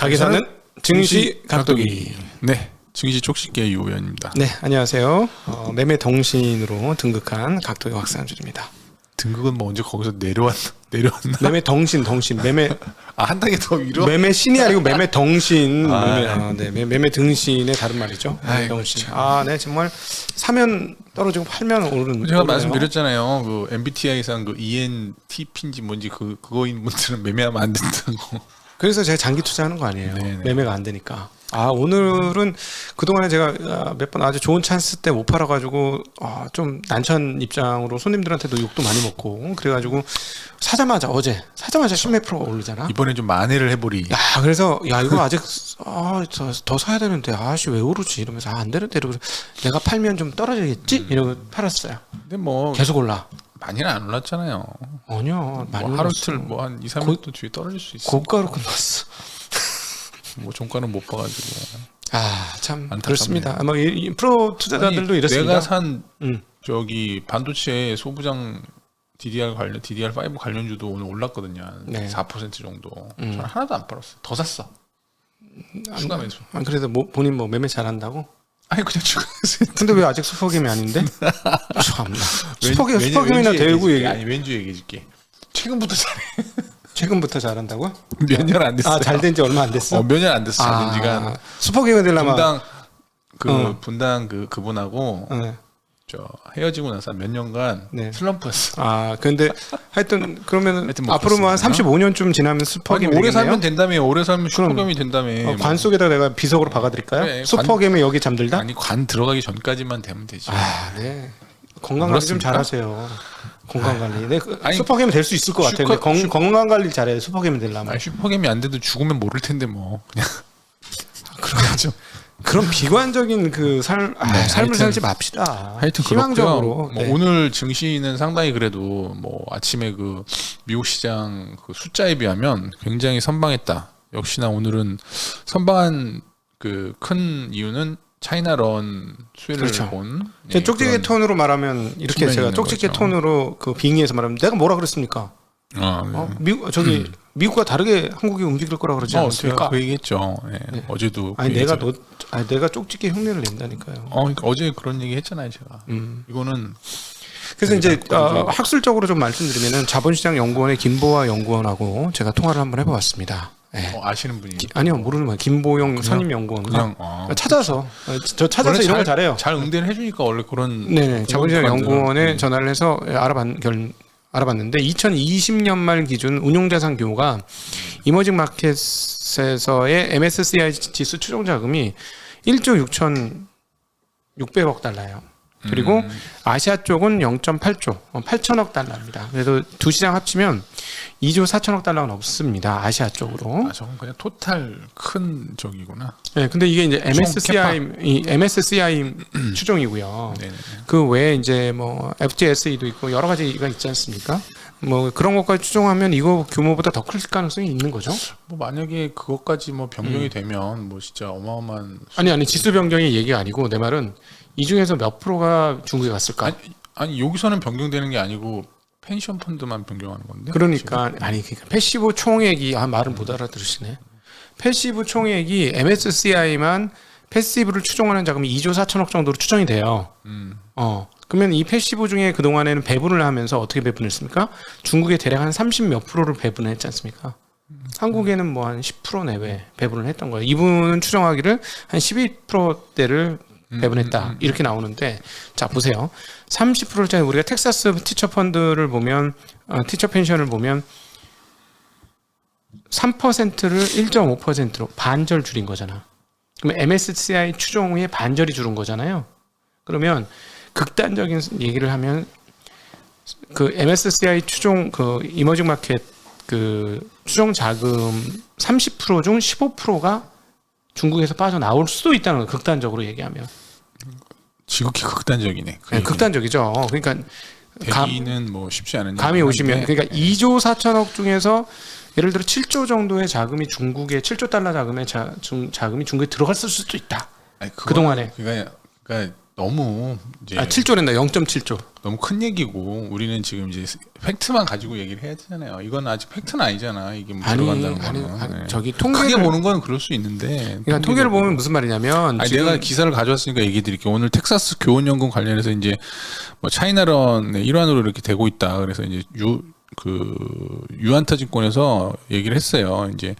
가게사는 증시 각도기. 네, 증시 쪽식계 유 의원입니다. 네, 안녕하세요. 어, 매매 덩신으로 등극한 각도기 확산주입니다. 등급은 뭐 언제 거기서 내려왔 내려왔나? 매매 덩신, 덩신, 매매 아, 한 단계 더 위로? 매매 신이 아니고 매매 덩신, 아, 매매, 아, 네, 매- 매매 등신의 다른 말이죠. 매매 덩신. 아, 네, 정말 사면 떨어지고 팔면 오르는. 제가 오르네요. 말씀드렸잖아요. 그 MBTI상 그 ENTP인지 뭔지 그 그거인 분들은 매매하면 안 된다고. 그래서 제가 장기 투자하는 거 아니에요. 네네. 매매가 안 되니까. 아 오늘은 그동안에 제가 몇 번 아주 좋은 찬스 때 못 팔아가지고 아, 좀 난처한 입장으로 손님들한테도 욕도 많이 먹고 그래가지고 사자마자 어제 사자마자 10몇 프로 오르잖아. 이번에 좀 만회를 해보리. 야 그래서 야 이거 아직 아더 더 사야 되는데 아씨 왜 오르지 이러면서 아, 안 되는데 이러면서 내가 팔면 좀 떨어지겠지 이러고 팔았어요. 근데 뭐 계속 올라. 많이는 안 올랐잖아요. 많이 뭐 하루 올랐어. 이틀 뭐한 2, 3일 고- 또 뒤에 떨어질 수 있어. 고가로 끝났어. 뭐 종가는 못 봐가지고. 아 참. 그렇습니다. 아마 이, 이 프로 투자자들도 아니, 이렇습니다. 내가 산 음. 저기 반도체 소부장 DDR 관련 DDR5 관련주도 오늘 올랐거든요. 한 네. 4% 정도. 음. 저는 하나도 안 팔았어. 더 샀어. 추가 매수. 아, 그래도 뭐, 본인 뭐 매매 잘한다고? 아니 그냥 매수. 근데 왜 아직 슈퍼게임이 아닌데? 참나. 슈퍼게 슈퍼게임이나 대고 얘기. 아니 왠지 얘기해줄게. 최근부터 잘해. 최근부터 잘한다고? 몇 년 안 됐어. 아 잘 된 지 얼마 안 됐어? 어, 몇 년 안 됐어. 잘된 지가 아, 슈퍼게임이 되려면 분당 그 어. 분당 그 그분하고 네. 저 헤어지고 나서 몇 년간 네. 슬럼프였어. 아 근데 하여튼 그러면 하여튼 뭐 앞으로 뭐한 그렇습니다. 35년쯤 지나면 아니, 슈퍼게임 오래? 살면 된다며. 오래 살면. 슈퍼겸이 된다며. 어, 관 속에다 내가 비석으로 박아드릴까요? 그래, 관- 슈퍼게임에 여기 잠들다? 아니 관 들어가기 전까지만 되면 되지. 아, 네. 건강 관리 좀 그렇습니까? 잘하세요. 건강 관리. 네, 그 아니, 슈퍼게임 될 수 있을 것 같아요. 근데 슈퍼- 건, 슈- 건강 관리 잘해. 슈퍼게임 되려면. 아니, 슈퍼겜이 안 돼도 죽으면 모를 텐데 뭐 그냥 그렇죠. 그런 비관적인 그 살, 아, 네, 삶을 하여튼- 살지 맙시다. 하여튼 희망적으로. 뭐 네. 오늘 증시는 상당히 그래도 뭐 아침에 그 미국 시장 그 숫자에 비하면 굉장히 선방했다. 역시나 오늘은 선방한 그 큰 이유는 차이나런 수혜를 그렇죠. 본제 예, 쪽지게 톤으로 말하면 이렇게 제가 쪽지게. 톤으로 그 빙의해서 말하면 내가 뭐라 그랬습니까? 아, 네. 어, 미국 저기 미국과 다르게 한국이 움직일 거라 그러지 어, 않습니까? 그 얘기했죠. 예, 어제도 그 아니 내가 얘기했잖아요. 너, 아니 내가 쪽지게 흉내를 낸다니까요. 어, 그러니까 어제 그런 얘기 했잖아요, 제가. 음. 이거는 그래서 이제 그러니까 어, 학술적으로 좀 말씀드리면은 자본시장 연구원의 김보아 연구원하고 제가 통화를 한번 해보았습니다. 예. 어, 아시는 분이 아니요 모르는 거예요. 김보영 선임 연구원 그냥 어. 찾아서 어, 저 찾아서 이런 걸 잘- 잘해요. 잘 응대를 해주니까 원래 그런 네네. 자본시장 그런 연구원에 음. 전화를 해서 알아봤, 결, 알아봤는데 2020년 말 기준 운용자산 규모가 이머징 마켓에서의 MSCI 지수 추종 자금이 1조 6천 600억 달러예요. 그리고 음. 아시아 쪽은 0.8조, 8천억 달러입니다. 그래도 두 시장 합치면 2조 4천억 달러가 넘습니다. 아시아 쪽으로. 아, 저건 그냥 토탈 큰 적이구나. 네, 근데 이게 이제 총 MSCI 이 MSCI 추종이고요. 네네. 그 외에 이제 뭐 FTSE도 있고 여러 가지가 있지 않습니까? 뭐 그런 것까지 추종하면 이거 규모보다 더 클 가능성이 있는 거죠. 뭐 만약에 그것까지 뭐 변경이 음. 되면 뭐 진짜 어마어마한 아니 아니 지수 변경의 얘기가 아니고 내 말은 이 중에서 몇 프로가 중국에 갔을까? 아니, 아니 여기서는 변경되는 게 아니고 펜션 펀드만 변경하는 건데. 그러니까 아니 그러니까 패시브 총액이 아 말을 못 알아들으시네. 패시브 총액이 MSCI만 패시브를 추종하는 자금이 2조 4천억 정도로 추정이 돼요. 음. 어. 그러면 이 패시브 중에 그 동안에는 배분을 하면서 어떻게 배분했습니까? 중국에 대략 한 30 몇 프로를 배분했지 않습니까? 한국에는 뭐 한 10% 내외 배분을 했던 거예요. 이분은 추정하기를 한 12%대를 음, 배분했다 이렇게 나오는데 자 보세요 30%짜리 우리가 텍사스 티처 펀드를 보면 어, 티처 펜션을 보면 3%를 1.5%로 반절 줄인 거잖아 그러면 MSCI 추종 후에 반절이 줄은 거잖아요 그러면 극단적인 얘기를 하면 그 MSCI 추종 그 이머징 마켓 그 추종 자금 30%중 15%가 중국에서 빠져나올 수도 있다는 거예요. 극단적으로 얘기하면. 지극히 극단적이네. 그 네. 극단적이죠. 그러니까 감, 되기는 뭐 쉽지 않은 감이 오시면 그러니까 2조 4천억 중에서 예를 들어 7조 정도의 자금이 중국에 7조 달러 자금의 자, 중, 자금이 중국에 들어갔을 수도 있다. 아니, 그거는 그동안에. 그러니까, 그러니까 너무 이제 아 7조랜다 0.7조. 너무 큰 얘기고 우리는 지금 이제 팩트만 가지고 얘기를 해야 되잖아요. 이건 아직 팩트는 아니잖아. 이게 뭐 아니 들어간다는 아니, 거는. 아니 네. 저기 크게 통계를 보는 건 그럴 수 있는데. 그러니까 통계를 통계적으로. 보면 무슨 말이냐면 아니 내가 기사를 가져왔으니까 얘기 드릴게요. 오늘 텍사스 교원연금 관련해서 이제 뭐 차이나런의 일환으로 이렇게 되고 있다. 그래서 이제 유 그 유한타 증권에서 얘기를 했어요. 이제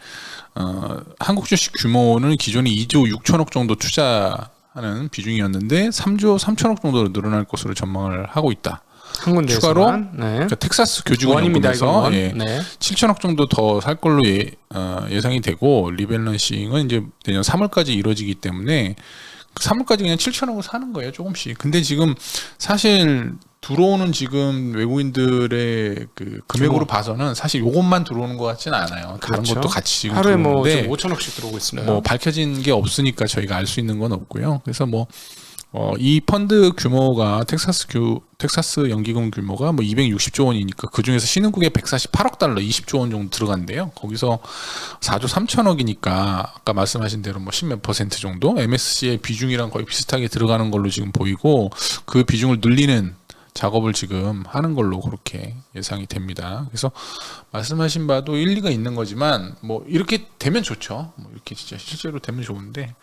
어 한국 주식 규모는 기존에 2조 6천억 정도 투자 하는 비중이었는데 3조 3천억 정도로 늘어날 것으로 전망을 하고 있다. 한 군데 추가로 네. 그러니까 텍사스 원입니다 이건. 예, 네. 7천억 정도 더 살 걸로 예, 어, 예상이 되고 리밸런싱은 이제 내년 3월까지 이루어지기 때문에 3월까지 그냥 7천억을 사는 거예요 조금씩. 근데 지금 사실 들어오는 지금 외국인들의 그 금액으로. 봐서는 사실 요것만 들어오는 것 같지는 않아요. 다른 그렇죠. 것도 같이 지금 하루에 뭐 들어오는데 지금 5천억씩 들어오고 있어요. 뭐 밝혀진 게 없으니까 저희가 알 수 있는 건 없고요. 그래서 뭐 어, 이 펀드 규모가 텍사스 규 텍사스 연기금 규모가 뭐 260조 원이니까 그 중에서 신흥국에 148억 달러 20조 원 정도 들어간대요. 거기서 4조 3천억이니까 아까 말씀하신 대로 뭐 10몇 퍼센트 정도 MSC의 비중이랑 거의 비슷하게 들어가는 걸로 지금 보이고 그 비중을 늘리는 작업을 지금 하는 걸로 그렇게 예상이 됩니다. 그래서 말씀하신 바도 일리가 있는 거지만 뭐 이렇게 되면 좋죠. 뭐 이렇게 진짜 실제로 되면 좋은데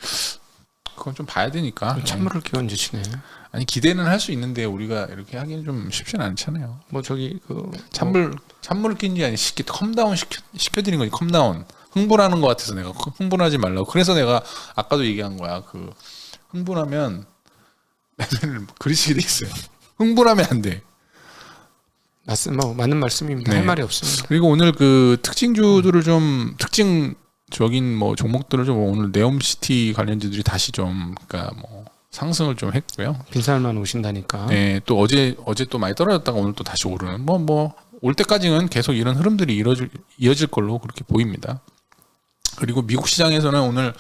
그건 좀 봐야 되니까. 네. 찬물을 끼얹으시네. 아니 기대는 할 수 있는데 우리가 이렇게 하기는 좀 쉽지는 않잖아요. 뭐 저기 그 찬물 찬물을 낀게 아니 쉽게 컴다운 시켜 시켜드린 거지 컴다운 흥분하는 것 같아서 내가 흥분하지 말라고 그래서 내가 아까도 얘기한 거야 그 흥분하면 그리시게 돼 있어요. 흥분하면 안 돼. 맞습 뭐 맞는 말씀입니다. 네. 할 말이 없습니다. 그리고 오늘 그 특징주들을 좀 특징적인 뭐 종목들을 좀 오늘 네옴시티 관련주들이 다시 좀 그러니까 뭐 상승을 좀 했고요. 빈살만 오신다니까. 네, 또 어제 어제 또 많이 떨어졌다가 오늘 또 다시 오르는 뭐 뭐 올 때까지는 계속 이런 흐름들이 이어질 이어질 걸로 그렇게 보입니다. 그리고 미국 시장에서는 오늘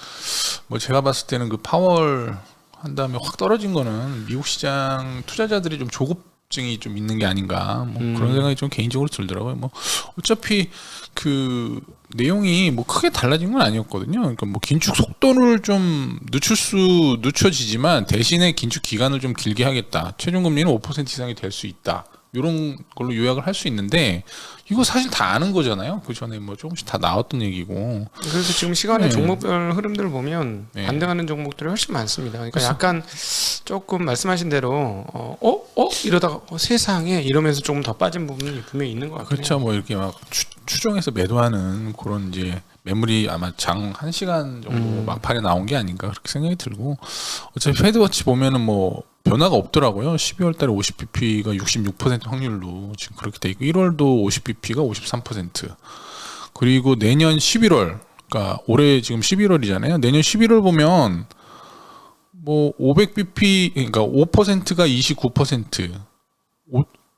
뭐 제가 봤을 때는 그 파월 한 다음에 확 떨어진 거는 미국 시장 투자자들이 좀 조급증이 좀 있는 게 아닌가 뭐 음. 그런 생각이 좀 개인적으로 들더라고요. 뭐 어차피 그 내용이 뭐 크게 달라진 건 아니었거든요. 그러니까 뭐 긴축 속도를 좀 늦출 수 늦춰지지만 대신에 긴축 기간을 좀 길게 하겠다. 최종 금리는 5% 이상이 될 수 있다. 이런 걸로 요약을 할 수 있는데 이거 사실 다 아는 거잖아요. 그 전에 뭐 조금씩 다 나왔던 얘기고. 그래서 지금 시간에 네. 종목별 흐름들을 보면 네. 반등하는 종목들이 훨씬 많습니다. 그러니까 그래서- 약간 조금 말씀하신 대로 어, 어, 어 이러다가 어, 세상에 이러면서 조금 더 빠진 부분이 분명히 있는 것 같아요. 그렇죠. 뭐 이렇게 막 추, 추정해서 매도하는 그런 이제 매물이 아마 장 한 시간 정도 음. 막판에 나온 게 아닌가 그렇게 생각이 들고 어차피 페드워치 보면은 뭐 변화가 없더라고요. 12월 달에 50bp가 66% 확률로 지금 그렇게 돼 있고 1월도 50bp가 53% 그리고 내년 11월 그러니까 올해 지금 11월이잖아요. 내년 11월 보면 뭐 500bp 그러니까 5%가 29%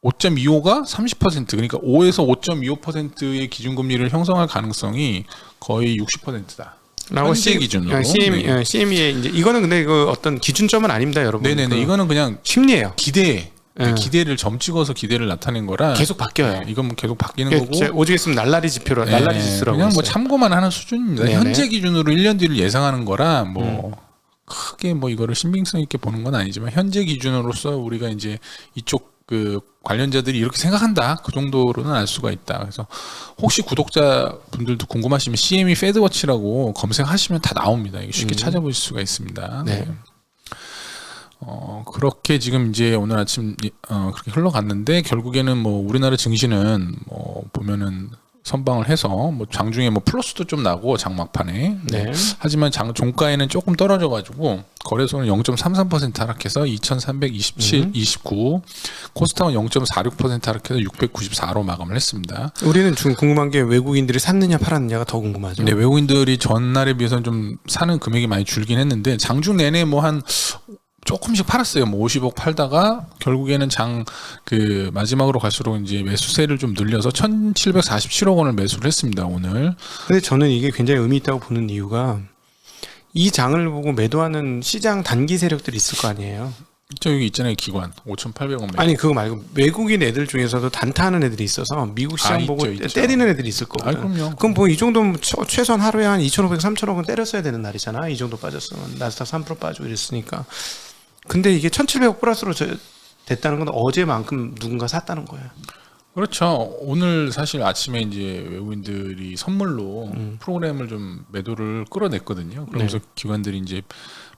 5.25가 30% 그러니까 5에서 5.25%의 기준금리를 형성할 가능성이 거의 60%다. 라고 C- 기준으로. 어, CM, 네. 어, CME의 이제 이거는 근데 그 어떤 기준점은 아닙니다, 여러분. 네네네. 그 이거는 그냥 심리예요. 기대, 네. 기대를 점 찍어서 기대를 나타낸 거라 계속 바뀌어요. 네, 이건 뭐 계속 바뀌는 이게 거고. 제- 오직 있으면 날라리 지표로 네, 날라리 지수라고 그냥 뭐 있어요. 참고만 하는 수준입니다. 네네. 현재 기준으로 1년 뒤를 예상하는 거라 뭐 음. 크게 뭐 이거를 신빙성 있게 보는 건 아니지만 현재 기준으로서 우리가 이제 이쪽 그 관련자들이 이렇게 생각한다 그 정도로는 알 수가 있다. 그래서 혹시 구독자 분들도 궁금하시면 CME 페드워치라고 검색하시면 다 나옵니다. 이게 쉽게 음. 찾아보실 수가 있습니다. 네. 어, 그렇게 지금 이제 오늘 아침 어, 그렇게 흘러갔는데 결국에는 뭐 우리나라 증시는 뭐 보면은 선방을 해서 뭐 장중에 뭐 플러스도 좀 나고 장막판에 네. 하지만 장 종가에는 조금 떨어져 가지고 거래소는 0.33% 하락해서 2,327, 음. 29 코스닥은 0.46% 하락해서 694로 마감을 했습니다. 우리는 좀 궁금한 게 외국인들이 샀느냐 팔았느냐가 더 궁금하죠. 네, 외국인들이 전날에 비해서는 좀 사는 금액이 많이 줄긴 했는데 장중 내내 뭐 한 조금씩 팔았어요. 뭐 50억 팔다가 결국에는 장 그 마지막으로 갈수록 이제 매수세를 좀 늘려서 1,747억 원을 매수를 했습니다. 오늘. 근데 저는 이게 굉장히 의미 있다고 보는 이유가 이 장을 보고 매도하는 시장 단기 세력들이 있을 거 아니에요. 저 여기 있잖아요. 기관 5,800원 매수. 아니 그거 말고 외국인 애들 중에서도 단타하는 애들이 있어서 미국 시장 아, 보고 있죠, 있죠. 때리는 애들이 있을 아, 거거든. 그럼요. 그럼 뭐 이 정도면 처- 최소한 하루에 한 2,500, 3,000억은 때렸어야 되는 날이잖아. 이 정도 빠졌으면 나스닥 3% 빠지고 이랬으니까 근데 이게 1,700억 플러스로 저- 됐다는 건 어제만큼 누군가 샀다는 거예요. 그렇죠. 오늘 사실 아침에 이제 외국인들이 선물로 음. 프로그램을 좀 매도를 끌어냈거든요. 그러면서 네. 기관들이 이제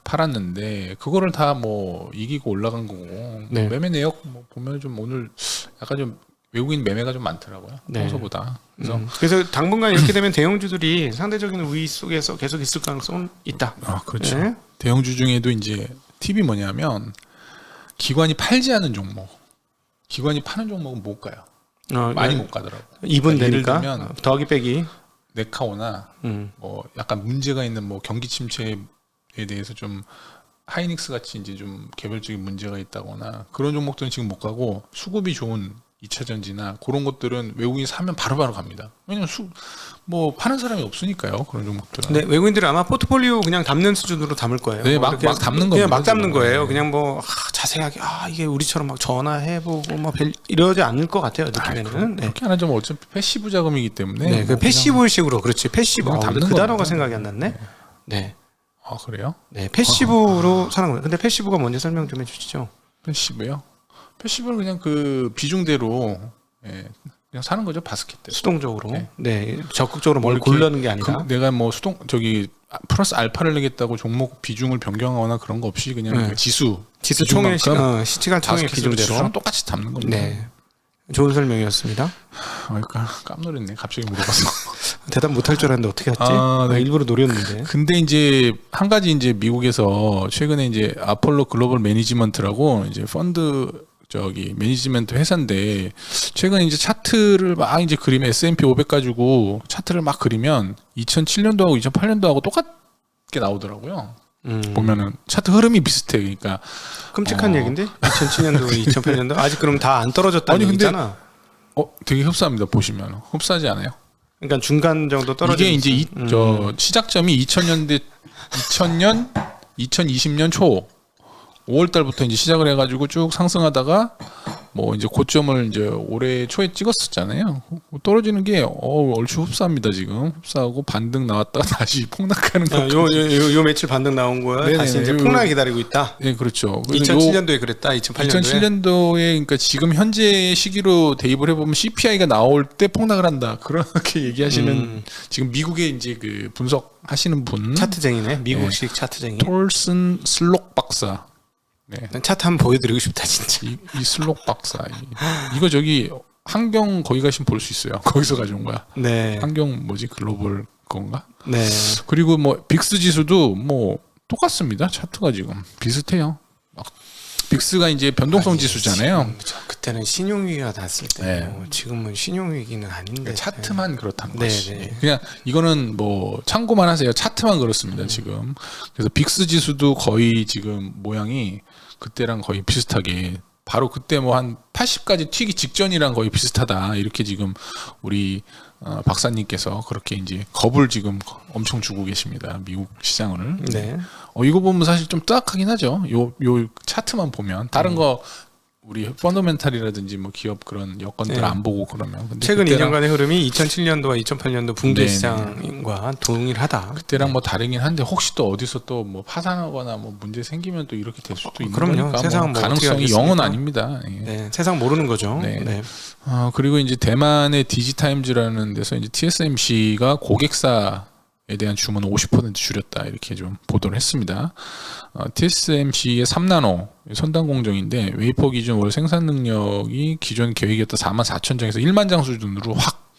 팔았는데 그거를 다 뭐 이기고 올라간 거고 네. 매매 내역 뭐 보면 좀 오늘 약간 좀 외국인 매매가 좀 많더라고요. 네. 평소보다. 그래서 음. 그래서 당분간 이렇게 되면 대형주들이 상대적인 우위 속에서 계속 있을 가능성은 있다. 아 그렇죠. 네. 대형주 중에도 이제 팁이 뭐냐면 기관이 팔지 않은 종목, 기관이 파는 종목은 못 가요. 어, 많이 못 가더라고. 2분 그러니까 예를 들면 어, 더하기 빼기. 네카오나 음. 뭐 약간 문제가 있는 뭐 경기 침체에 대해서 좀 하이닉스 같이 이제 좀 개별적인 문제가 있다거나 그런 종목들은 지금 못 가고 수급이 좋은 2차 전지나 그런 것들은 외국인이 사면 바로바로 갑니다. 왜냐면 수 뭐 파는 사람이 없으니까요. 그런 종목들은. 근데 외국인들은 아마 포트폴리오 그냥 담는 수준으로 담을 거예요. 네, 뭐 막- 막 담는 겁니다, 막 담는. 거예요. 네. 그냥 뭐 아, 자세하게 아 이게 우리처럼 막 전화해보고 뭐 별- 이러지 않을 것 같아요. 아이, 느낌에는. 네. 그렇게 안 하자면 어차피 패시브 자금이기 때문에. 네, 그뭐 패시브식으로 그렇지 패시브. 아, 담는 그 단어가. 생각이 안 났네. 네, 아 그래요? 네 패시브로 사는 거예요. 근데 패시브가 뭔지 설명 좀 해주시죠. 패시브요? 패시브는 그냥 그 비중대로 예, 그냥 사는 거죠 바스켓대로. 수동적으로. 네. 네, 적극적으로 뭘 고르는 게 아니라. 그 내가 뭐 수동 저기 플러스 알파를 내겠다고 종목 비중을 변경하거나 그런 거 없이 그냥 네. 그 지수 지수 총회 시, 비중만큼 어, 바스켓으로 기준대로. 지수랑 똑같이 담는 겁니다. 네, 좋은 설명이었습니다. 아, 그러니까 깜놀했네. 갑자기 물어봐서. 대답 못할 줄 알았는데 어떻게 했지? 아, 네. 아, 일부러 노렸는데. 근데 이제 한 가지 이제 미국에서 최근에 이제 아폴로 글로벌 매니지먼트라고 이제 펀드 저기 매니지먼트 회사인데 최근에 이제 차트를 막 이제 그리면 S&P 500 가지고 차트를 막 그리면 2007년도하고 2008년도하고 똑같게 나오더라고요. 음. 보면은 차트 흐름이 비슷해. 그러니까 끔찍한 어. 얘기인데 2007년도, 2008년도 아직 그럼 다 안 떨어졌다는 아니, 근데 얘기잖아. 어 되게 흡사합니다. 보시면 흡사하지 않아요? 그러니까 중간 정도 떨어져. 이게 이제 이. 음. 저 시작점이 2000년대 2000년 2020년 초 5월 달부터 이제 시작을 해 가지고 쭉 상승하다가 뭐 이제 고점을 이제 올해 초에 찍었었잖아요. 떨어지는 게 어, 얼추 흡사합니다, 지금. 흡사하고 반등 나왔다가 다시 폭락하는 거. 어, 요, 요, 요, 요 며칠 반등 나온 거야. 네네네. 다시 이제 요- 폭락 기다리고 있다. 네, 그렇죠. 그래서 요 2007년도에 그랬다. 2008년도에. 2007년도에 그러니까 지금 현재 시기로 대입을 해보면 CPI가 나올 때 폭락을 한다 그렇게 얘기하시는 음. 지금 미국의 이제 그 분석하시는 분 차트쟁이네. 미국식 차트쟁이. 톨슨 슬록 박사 네. 난 차트 한번 보여드리고 싶다 진짜. 이, 이 슬록 박사 이, 이거 저기 환경 거기 가시면 볼 수 있어요 거기서 가져온 거야 네. 환경 뭐지 글로벌 건가 네. 그리고 뭐 빅스 지수도 뭐 똑같습니다 차트가 지금 비슷해요 막 빅스가 이제 변동성 아니, 지수잖아요 그때는 신용위기가 났을 때. 네. 지금은 신용위기는 아닌데. 그러니까 차트만 그렇다는 네, 것이 네. 그냥 이거는 뭐 참고만 하세요 차트만 그렇습니다 지금 그래서 빅스 지수도 거의 지금 모양이 그때랑 거의 비슷하게 바로 그때 뭐 한 80까지 튀기 직전이랑 거의 비슷하다 이렇게 지금 우리 어, 박사님께서 그렇게 이제 겁을 지금 엄청 주고 계십니다 미국 시장을 네. 어 이거 보면 사실 좀 뜨악하긴 하죠 요 요 차트만 보면 다른 거 우리 펀더멘탈이라든지 뭐 기업 그런 여건들 네. 안 보고 그러면 근데 최근 그때랑 2년간의 흐름이 2007년도와 2008년도 붕괴 네, 시장과 동일하다. 그때랑 뭐 다르긴 한데 혹시 또 어디서 또 뭐 파산하거나 뭐 문제 생기면 또 이렇게 될 수도 있는 그럼요. 거니까 세상은 뭐뭐 가능성이? 0은 아닙니다. 예. 네, 세상 모르는 거죠. 네. 네. 어, 그리고 이제 대만의 디지타임즈라는 데서 이제 TSMC가 고객사에 대한 주문을 50% 줄였다 이렇게 좀 보도를 했습니다. 어, TSMC의 3나노 선단 공정인데 웨이퍼 기준 월 생산 능력이 기존 계획이었던 4만 4천 장에서 1만 장 수준으로 확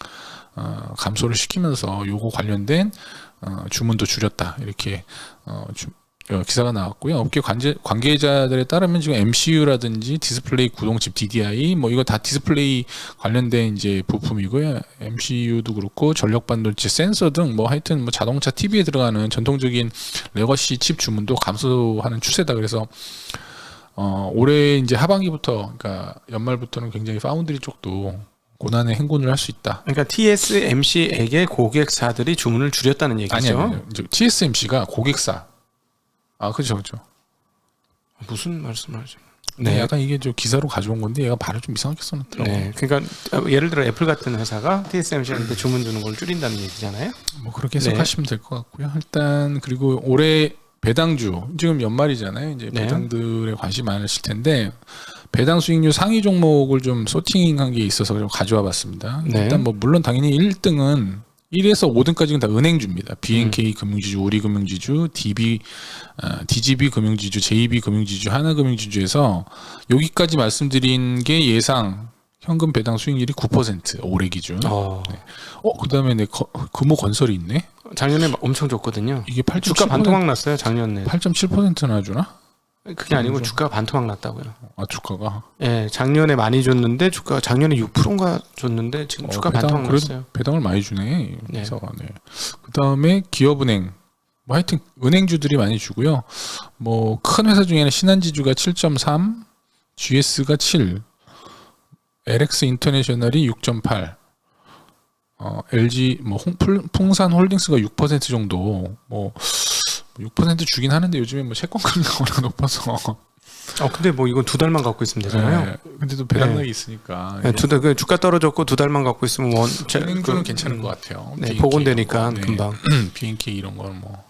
어, 감소를 시키면서 요거 관련된 어, 주문도 줄였다 이렇게 어, 주, 어, 기사가 나왔고요. 업계 관계, 관계자들에 따르면 지금 MCU라든지 디스플레이 구동칩 DDI 뭐 이거 다 디스플레이 관련된 이제 부품이고요. MCU도 그렇고 전력 반도체 센서 등 뭐 하여튼 뭐 자동차 TV에 들어가는 전통적인 레거시 칩 주문도 감소하는 추세다. 그래서 어, 올해 이제 하반기부터 그러니까 연말부터는 굉장히 파운드리 쪽도 고난의 행군을 할 수 있다. 그러니까 TSMC에게 고객사들이 주문을 줄였다는 얘기죠. 아니 아니요. 이제 TSMC가 고객사. 아 그렇죠 그렇죠. 무슨 말씀하죠? 네, 네. 약간 이게 좀 기사로 가져온 건데 얘가 발을 좀 이상하게 써놨더라고요. 네. 그러니까 예를 들어 애플 같은 회사가 TSMC한테 주문 주는 걸 줄인다는 얘기잖아요. 뭐 그렇게 네. 해석하시면 될것 같고요. 일단 그리고 올해 배당주 지금 연말이잖아요. 이제 네. 배당들에 관심 많으실 텐데 배당 수익률 상위 종목을 좀 소팅한 게 있어서 좀 가져와 봤습니다. 네. 일단 뭐 물론 당연히 1등은 1에서 5등까지는 다 은행주입니다. 음. BNK 금융지주, 우리금융지주, DB, 어, DGB 금융지주, JB 금융지주, 하나금융지주에서 여기까지 말씀드린 게 예상 현금 배당 수익률이 9% 올해 기준. 어, 어, 그다음에 내 거- 금호 건설이 있네. 작년에 엄청 좋거든요. 이게 8.7% 주가 반토막 났어요 작년에. 8.7%나 주나? 그게 아니고 그렇죠. 주가 반토막 났다고요. 아 주가가 예, 작년에 많이 줬는데 주가 작년에 6%인가 줬는데 지금 어, 주가 배당 반토막 그래도 났어요. 배당을 많이 주네. 네. 회사가 네. 그다음에 기업은행 뭐 하여튼 은행주들이 많이 주고요. 뭐 큰 회사 중에는 신한지주가 7.3, GS가 7, LX 인터내셔널이 6.8. 어, LG 뭐 홍, 풀- 풍산 홀딩스가 6% 정도 뭐 6% 주긴 하는데 요즘에 뭐 채권 금리가 워낙 높아서 어, 근데 뭐 이건 두 달만 갖고 있으면 되잖아요. 네. 근데 또 배당락이 네. 있으니까 네, 두 달, 그 주가 떨어졌고 두 달만 갖고 있으면 원, 제- 은행주는 그- 괜찮을 음, 것 같아요. 네, 거, 네. 금방. BNK 이런 거는 뭐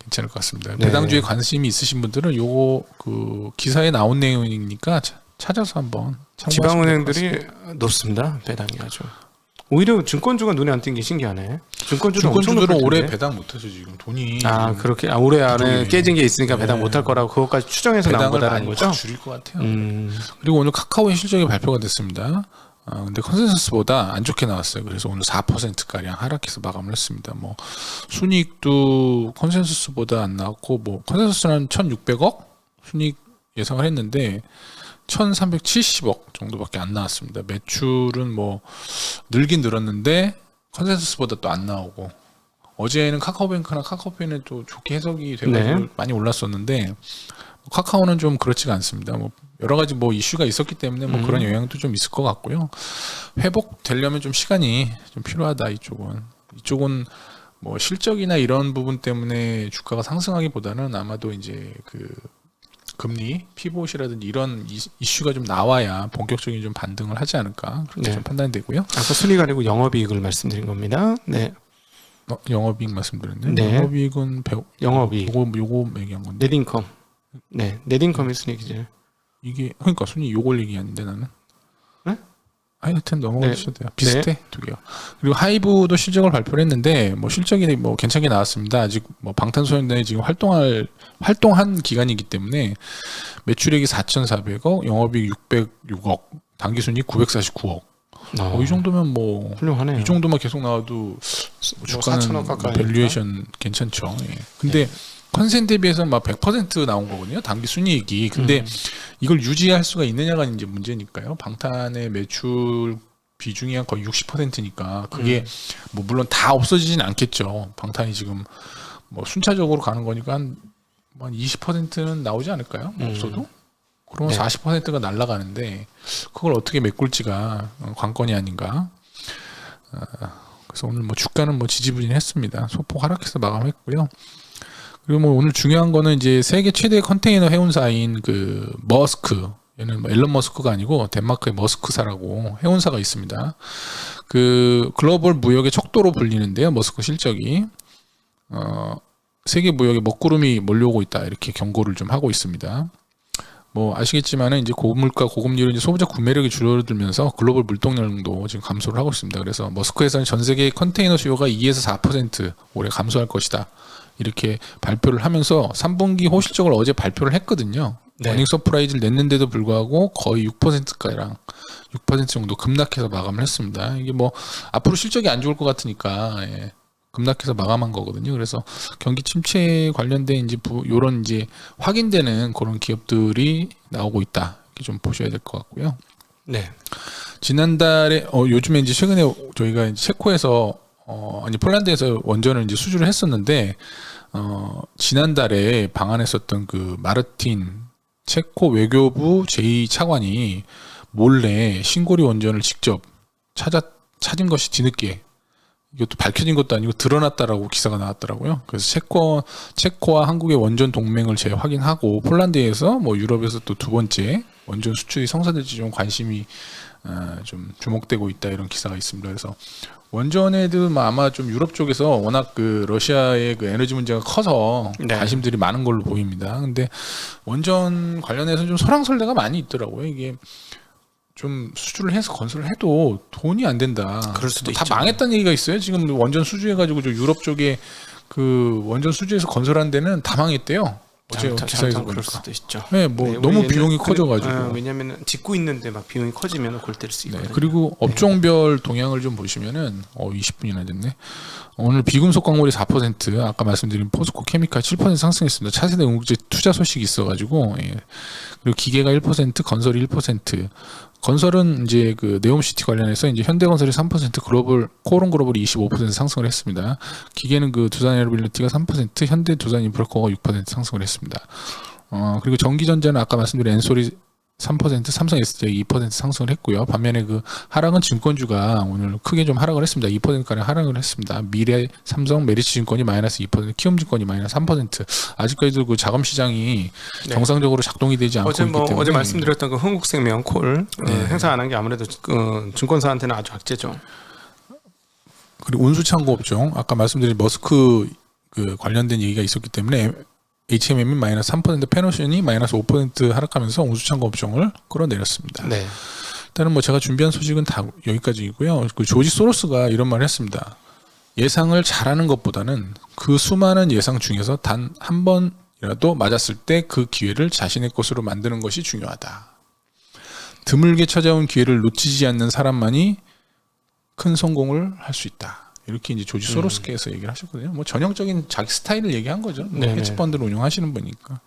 괜찮을 것 같습니다. 네. 배당주에 관심이 있으신 분들은 요거 그 기사에 나온 내용이니까 차- 찾아서 한번 참고하시면 될것 지방은행들이. 높습니다. 배당이 아주. 오히려 증권주가 눈에 안 띈 게 신기하네. 증권주는 엄청 증권주들은 올해 텐데. 배당 못하죠 지금 돈이 아 그렇게 아, 올해 안에 부족해. 깨진 게 있으니까 배당 네. 못할 거라고 그것까지 추정해서 나온 배당을 거다라는 많이 거죠. 확 줄일 것 같아요. 음, 그리고 오늘 카카오의 실적이 발표가 됐습니다. 아, 근데 컨센서스보다 안 좋게 나왔어요. 그래서 오늘 4% 가량 하락해서 마감을 했습니다. 뭐 순이익도 컨센서스보다 안 나왔고 뭐 컨센서스는 1,600억 순이익 예상을 했는데 1,370억 정도밖에 안 나왔습니다. 매출은 뭐 늘긴 늘었는데 컨센서스보다 또 안 나오고 어제는 카카오뱅크나 카카오페이는 또 좋게 해석이 돼가지고 네. 많이 올랐었는데 카카오는 좀 그렇지가 않습니다. 뭐 여러 가지 뭐 이슈가 있었기 때문에 뭐 음. 그런 영향도 좀 있을 것 같고요. 회복되려면 좀 시간이 좀 필요하다 이쪽은 이쪽은 뭐 실적이나 이런 부분 때문에 주가가 상승하기보다는 아마도 이제 그 금리 피봇이라든지 이런 이- 이슈가 좀 나와야 본격적인 좀 반등을 하지 않을까 그렇게 네. 좀 판단이 되고요. 아까 순위가 아니고 영업이익을 말씀드린 겁니다. 네, 어, 영업이익 말씀드렸는데 네. 영업이익은 배 영업이익, 요거 요거 얘기한 건데 넷인컴. 네, 넷인컴이 순이익이죠. 이게 그러니까 순위 요걸 얘기하는데 나는 네? 하여튼 넘어가 주셔도 돼요. 네. 비슷해 두 개가. 그리고 하이브도 실적을 발표를 했는데 뭐 실적이 뭐 괜찮게 나왔습니다. 아직 뭐 방탄소년단이 지금 활동할 활동한 기간이기 때문에 매출액이 4,400억, 영업이익 606억, 당기순이익 949억. 어, 어, 이 정도면 뭐 훌륭하네요. 이 정도만 계속 나와도 뭐 주가는 4천억 가까이. 밸류에이션 괜찮죠. 예. 근데 컨센 대비해서 막 100% 나온 거거든요. 단기 순이익이. 근데 음. 이걸 유지할 수가 있느냐가 이제 문제니까요. 방탄의 매출 비중이 한 거의 60%니까 그게 음. 뭐 물론 다 없어지진 않겠죠. 방탄이 지금 뭐 순차적으로 가는 거니까 한, 한 20%는 나오지 않을까요? 음. 없어도? 그러면 네. 40%가 날아가는데 그걸 어떻게 메꿀지가 어, 관건이 아닌가. 어, 그래서 오늘 뭐 주가는 뭐 지지부진했습니다. 소폭 하락해서 마감했고요. 그리고 뭐 오늘 중요한 거는 이제 세계 최대 컨테이너 해운사인 그 머스크 얘는 뭐 앨런 머스크가 아니고 덴마크의 머스크사라고 해운사가 있습니다. 그 글로벌 무역의 척도로 불리는데요. 머스크 실적이 어 세계 무역에 먹구름이 몰려오고 있다 이렇게 경고를 좀 하고 있습니다. 뭐 아시겠지만은 이제 고물가 고금리로 이제 소비자 구매력이 줄어들면서 글로벌 물동량도 지금 감소를 하고 있습니다. 그래서 머스크에서는 전 세계 컨테이너 수요가 2에서 4% 올해 감소할 것이다. 이렇게 발표를 하면서 3분기 호실적을 어제 발표를 했거든요. 네. 어닝 서프라이즈를 냈는데도 불구하고 거의 6%가량 6% 정도 급락해서 마감을 했습니다. 이게 뭐 앞으로 실적이 안 좋을 것 같으니까 예, 급락해서 마감한 거거든요. 그래서 경기 침체 관련된 이제 부, 요런 이제 확인되는 그런 기업들이 나오고 있다. 이렇게 좀 보셔야 될 것 같고요. 네, 지난달에 어 요즘에 이제 최근에 저희가 이제 체코에서 어 아니 폴란드에서 원전을 이제 수주를 했었는데 어 지난달에 방한했었던 그 마르틴 체코 외교부 제2 차관이 몰래 신고리 원전을 직접 찾아 찾은 것이 뒤늦게 이것도 밝혀진 것도 아니고 드러났다라고 기사가 나왔더라고요. 그래서 체코 체코와 한국의 원전 동맹을 재확인하고 폴란드에서 뭐 유럽에서 또 두 번째 원전 수출이 성사될지 좀 관심이 어, 좀 주목되고 있다 이런 기사가 있습니다. 그래서 원전에도 뭐 아마 좀 유럽 쪽에서 워낙 그 러시아의 그 에너지 문제가 커서 네. 관심들이 많은 걸로 보입니다. 근데 원전 관련해서 좀 설왕설래가 많이 있더라고요. 이게 좀 수주를 해서 건설을 해도 돈이 안 된다. 그럴 수도 다 있죠. 망했다는 얘기가 있어요. 지금 원전 수주해가지고 저 유럽 쪽에 그 원전 수주해서 건설한 데는 다 망했대요. 어제 기사에서 그럴. 수도 있죠. 네, 뭐 네, 너무 비용이 그- 커져가지고. 어, 왜냐면 짓고 있는데 막 비용이 커지면 골 때릴 수 네, 있거든요. 그리고 업종별 동향을 좀 보시면은 어 20분이나 됐네. 오늘 비금속 광물이 4% 아까 말씀드린 포스코 케미칼 7% 상승했습니다. 차세대 응급제 투자 소식이 있어가지고 예. 그리고 기계가 1% 건설이 1% 건설은 이제 그 네옴시티 관련해서 이제 현대건설이 3% 글로벌 코론 글로벌이 25% 상승을 했습니다. 기계는 그 두산 에어빌리티가 3% 현대 두산 인프라코어가 6% 상승을 했습니다. 어 그리고 전기전자는 아까 말씀드린 엔솔이 3% 삼성 SDI 2% 상승을 했고요. 반면에 그 하락은 증권주가 오늘 크게 좀 하락을 했습니다. 2%가량 하락을 했습니다. 미래, 삼성, 메리츠 증권이 마이너스 2%, 키움증권이 마이너스 3%. 아직까지도 그 자금 시장이 네. 정상적으로 작동이 되지 않고 어제 있기 뭐 때문에 어제 말씀드렸던 그 흥국생명 콜 어, 네. 행사 안 한 게 아무래도 그 증권사한테는 아주 악재죠. 그리고 운수창고 업종 아까 말씀드린 머스크 그 관련된 얘기가 있었기 때문에 HMM이 마이너스 3% 페노션이 마이너스 5% 하락하면서 운수창고 업종을 끌어내렸습니다. 네. 일단은 뭐 제가 준비한 소식은 다 여기까지이고요. 그 조지 소로스가 이런 말을 했습니다. 예상을 잘하는 것보다는 그 수많은 예상 중에서 단 한 번이라도 맞았을 때 그 기회를 자신의 것으로 만드는 것이 중요하다. 드물게 찾아온 기회를 놓치지 않는 사람만이 큰 성공을 할 수 있다. 이렇게 이제 조지 소로스께서 얘기를 하셨거든요. 뭐 전형적인 자기 스타일을 얘기한 거죠. 뭐. 헤지펀드를 운영하시는 분이니까.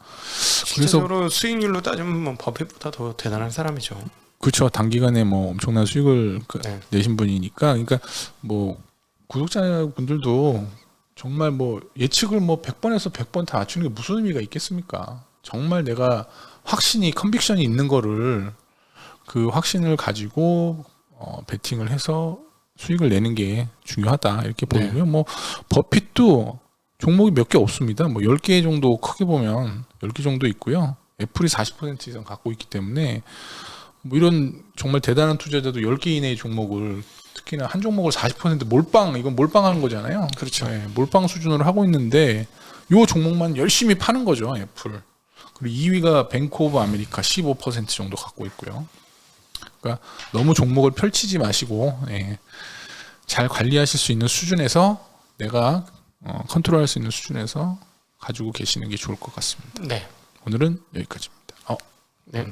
그래서 수익률로 따지면 뭐 버핏보다 더 대단한 사람이죠. 그렇죠. 단기간에 뭐 엄청난 수익을 그- 네. 내신 분이니까 그러니까 뭐 구독자분들도 정말 뭐 예측을 뭐 100번에서 100번 다 맞추는 게 무슨 의미가 있겠습니까? 정말 내가 확신이 컨빅션이 있는 거를 그 확신을 가지고 어 베팅을 해서 수익을 내는 게 중요하다 이렇게 네. 보이고요. 뭐 버핏도 종목이 몇 개 없습니다. 뭐 10개 정도 크게 보면 10개 정도 있고요. 애플이 40% 이상 갖고 있기 때문에 뭐 이런 정말 대단한 투자자도 10개 이내의 종목을 특히나 한 종목을 40% 몰빵 이건 몰빵하는 거잖아요. 그렇죠. 네, 몰빵 수준으로 하고 있는데 요 종목만 열심히 파는 거죠, 애플. 그리고 2위가 뱅크 오브 아메리카 15% 정도 갖고 있고요. 그러니까 너무 종목을 펼치지 마시고 예, 잘 관리하실 수 있는 수준에서 내가 어, 컨트롤할 수 있는 수준에서 가지고 계시는 게 좋을 것 같습니다. 네. 오늘은 여기까지입니다. 어, 네.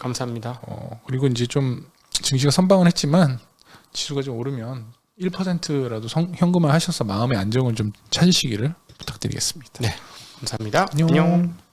감사합니다. 어, 그리고 이제 좀 증시가 선방을 했지만 지수가 좀 오르면 1%라도 성, 현금화 하셔서 마음의 안정을 좀 찾으시기를 부탁드리겠습니다. 네. 감사합니다. 안녕. 안녕.